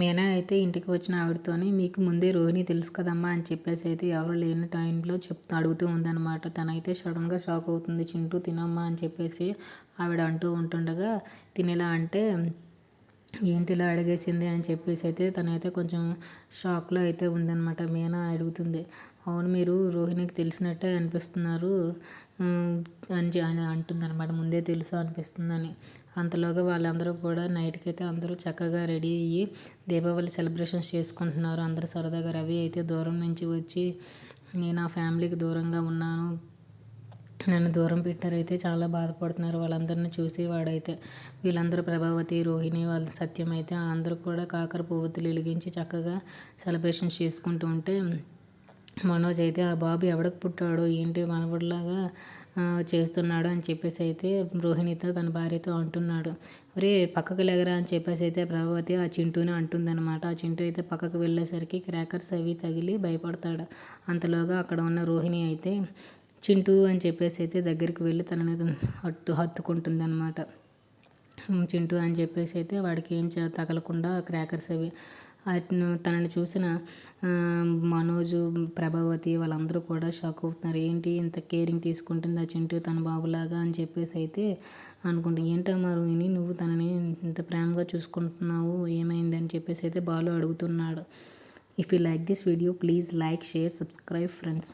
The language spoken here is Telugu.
మీనా అయితే ఇంటికి వచ్చిన ఆవిడతోని మీకు ముందే రోహిణి తెలుసు కదమ్మా అని చెప్పేసి అయితే ఎవరు లేని టైంలో చెప్ అడుగుతూ ఉందన్నమాట. తనైతే సడన్గా షాక్ అవుతుంది చింటూ తినమ్మా అని చెప్పేసి ఆవిడ అంటూ ఉంటుండగా తినేలా అంటే ఏంటి ఇలా అడిగేసింది అని చెప్పేసి అయితే తనైతే కొంచెం షాక్లో అయితే ఉందన్నమాట. మీనా అడుగుతుంది అవును మీరు రోహిణికి తెలిసినట్టే అనిపిస్తున్నారు. అని అంటుందన్నమాట. ముందే తెలుసు అనిపిస్తుందని. అంతలోగా వాళ్ళందరూ కూడా నైట్కి అయితే అందరూ చక్కగా రెడీ అయ్యి దీపావళి సెలబ్రేషన్స్ చేసుకుంటున్నారు. అందరూ సరదాగా రవి అయితే దూరం నుంచి వచ్చి నేను ఆ ఫ్యామిలీకి దూరంగా ఉన్నాను. నన్ను దూరం పెట్టారైతే చాలా బాధపడుతున్నారు వాళ్ళందరిని చూసి వాడైతే. వీళ్ళందరూ ప్రభావతి రోహిణి వాళ్ళ సత్యం అయితే అందరూ కూడా కాకర పువ్వుతులు వెలిగించి చక్కగా సెలబ్రేషన్స్ చేసుకుంటూ ఉంటే మనోజ్ అయితే ఆ బాబు ఎవడికి పుట్టాడు ఏంటి మనవడిలాగా చేస్తున్నాడు అని చెప్పేసి అయితే రోహిణితో తన భార్యతో అంటున్నాడు. ఒరే పక్కకు లేగరా అని చెప్పేసి అయితే ప్రభావతి ఆ చింటూనే అంటుందన్నమాట. ఆ చింటూ అయితే పక్కకు వెళ్ళేసరికి క్రాకర్స్ అవి తగిలి భయపడతాడు. అంతలోగా అక్కడ ఉన్న రోహిణి అయితే చింటూ అని చెప్పేసి అయితే దగ్గరికి వెళ్ళి తనని హత్తు హత్తుకుంటుంది అనమాట చింటూ అని చెప్పేసి అయితే వాడికి ఏం తగలకుండా క్రాకర్స్ అవి అట్ను తనని చూసిన మనోజు ప్రభావతి వాళ్ళందరూ కూడా షాక్ అవుతున్నారు. ఏంటి ఇంత కేరింగ్ తీసుకుంటుంది ఆ చింటూ తన బాబులాగా? అని చెప్పేసి అయితే అనుకుంటా ఏంటమ్మా రోహిణి నువ్వు తనని ఇంత ప్రేమగా చూసుకుంటున్నావు ఏమైంది? అని చెప్పేసి అయితే బాలు అడుగుతున్నాడు. If you like this video please like share subscribe friends